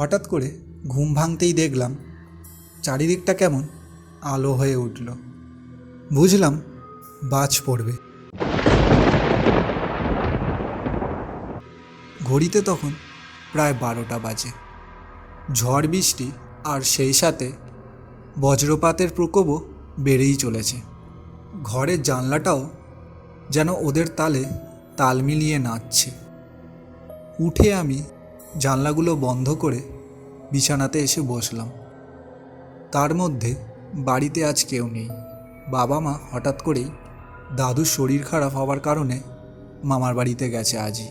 হঠাৎ করে ঘুম ভাঙতেই দেখলাম চারিদিকটা কেমন আলো হয়ে উঠল। বুঝলাম বাজ পড়বে। ঘড়িতে তখন প্রায় বারোটা বাজে। ঝড় বৃষ্টি আর সেই সাথে বজ্রপাতের প্রকোপও বেড়েই চলেছে। ঘরের জানলাটাও যেন ওদের তালে তাল মিলিয়ে নাচছে। উঠে আমি জানলাগুলো বন্ধ করে বিছানাতে এসে বসলাম। তার মধ্যে বাড়িতে আজ কেউ নেই। বাবা মা হঠাৎ করেই দাদুর শরীর খারাপ হওয়ার কারণে মামার বাড়িতে গেছে আজই।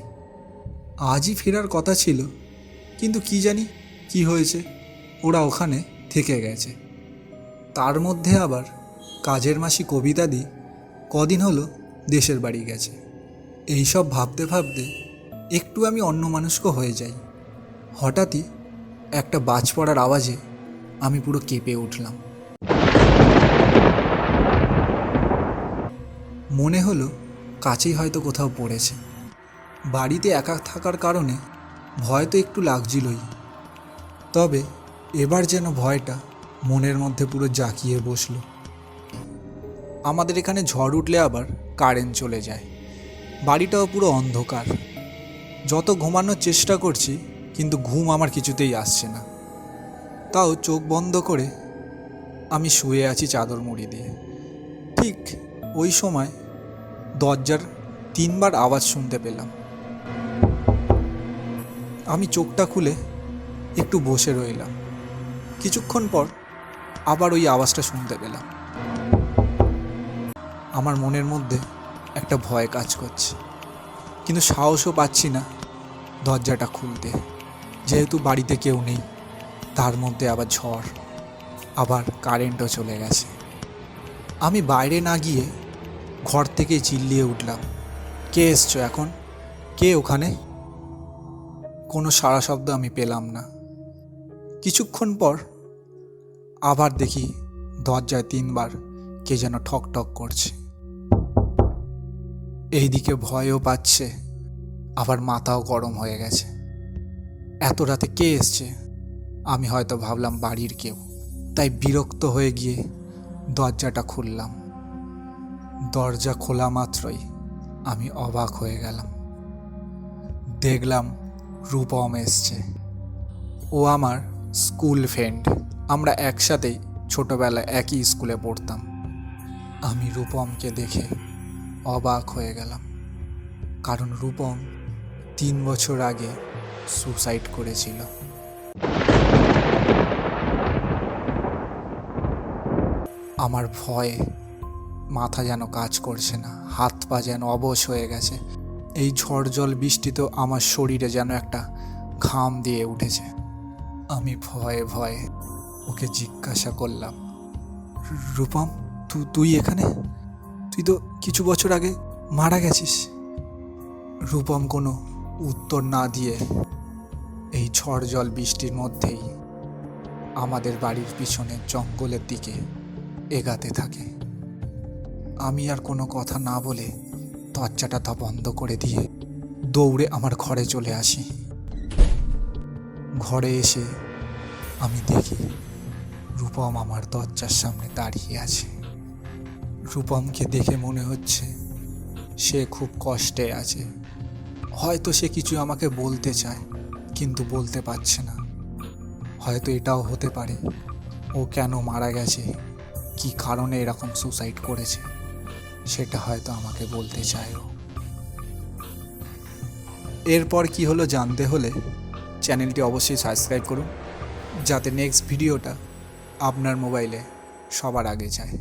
আজই ফেরার কথা ছিল, কিন্তু কি জানি কি হয়েছে, ওরা ওখানে থেকে গেছে। তার মধ্যে আবার কাজের মাসি কবিতাদি কদিন হলো দেশের বাড়ি গেছে। এইসব ভাবতে ভাবতে একটু আমি অন্য অন্যমনস্ক হয়ে যাই। হঠাৎই একটা বাজ পড়ার আওয়াজে আমি পুরো কেঁপে উঠলাম। মনে হলো কাছেই হয়তো কোথাও পড়েছে। বাড়িতে একা থাকার কারণে ভয় তো একটু লাগছিলই। তবে এবার যেন ভয়টা মনের মধ্যে পুরো জাঁকিয়ে বসল। আমাদের এখানে ঝড় উঠলে আবার কারেন্ট চলে যায়। বাড়িটাও পুরো অন্ধকার। যত ঘুমানোর চেষ্টা করছি কিন্তু ঘুম আমার কিছুতেই আসছে না। তাও চোখ বন্ধ করে আমি শুয়ে আছি চাদর মুড়ি দিয়ে। ঠিক ওই সময় দরজার তিনবার আওয়াজ শুনতে পেলাম। আমি চোখটা খুলে একটু বসে রইলাম। কিছুক্ষণ পর আবার ওই আওয়াজটা শুনতে পেলাম। আমার মনের মধ্যে একটা ভয় কাজ করছে। কিন্তু সাহসও পাচ্ছি না দরজাটা খুলতে। যেহেতু বাড়িতে কেউ নেই, তার মধ্যে আবার ঝড়, আবার কারেন্টও চলে গেছে। আমি বাইরে না গিয়ে ঘর থেকে চিল্লিয়ে উঠলাম, কে এসছো এখন? কে ওখানে? কোনো সাড়া শব্দ আমি পেলাম না। কিছুক্ষণ পর আবার দেখি দরজায় তিনবার কে যেন ঠক ঠক করছে। এইদিকে ভয়ও পাচ্ছে, আবার মাথাও গরম হয়ে গেছে। এত রাতে কে এসছে? আমি হয়তো ভাবলাম বাড়ির কেউ। তাই বিরক্ত হয়ে গিয়ে দরজাটা খুললাম। দরজা খোলা মাত্রই আমি অবাক হয়ে গেলাম। দেখলাম রূপম এসছে। ও আমার স্কুল ফ্রেন্ড। আমরা একসাথেই ছোটবেলায় একই স্কুলে পড়তাম। আমি রূপমকে দেখে অবাক হয়ে গেলাম। কারণ রূপম তিন বছর আগে সুসাইড করেছিল। আমার ভয়ে মাথা যেন কাজ করছে না, হাত পা যেন অবশ হয়ে গেছে। এই ঝড় জল বৃষ্টিতেও আমার শরীরে যেন একটা ঘাম দিয়ে উঠেছে। আমি ভয়ে ভয়ে ওকে জিজ্ঞাসা করলাম, রূপম, তু, তুই এখানে? তুই তো কিছু বছর আগে মারা গেছিস। রূপম কোনো উত্তর না দিয়ে এই ঝড় জল বৃষ্টির মধ্যেই আমাদের বাড়ির পিছনে জঙ্গলের দিকে এগাতে থাকে। আমি আর কোনো কথা না বলে দরজাটা তা বন্ধ করে দিয়ে দৌড়ে আমার ঘরে চলে আসি। ঘরে এসে আমি দেখি রূপম আমার দরজার সামনে দাঁড়িয়ে আছে। রূপমকে দেখে মনে হচ্ছে সে খুব কষ্টে আছে। হয়তো সে কিছু আমাকে বলতে চায়, কিন্তু বলতে পারছে না। হয়তো এটাও হতে পারে, ও কেন মারা গেছে, কি কারণে এরকম সুসাইড করেছে, সেটা হয়তো আমাকে বলতে চায় ও এরপর কি হলো জানতে হলে চ্যানেলটি অবশ্যই সাবস্ক্রাইব করুন, যাতে নেক্সট ভিডিওটা আপনার মোবাইলে সবার আগে যায়।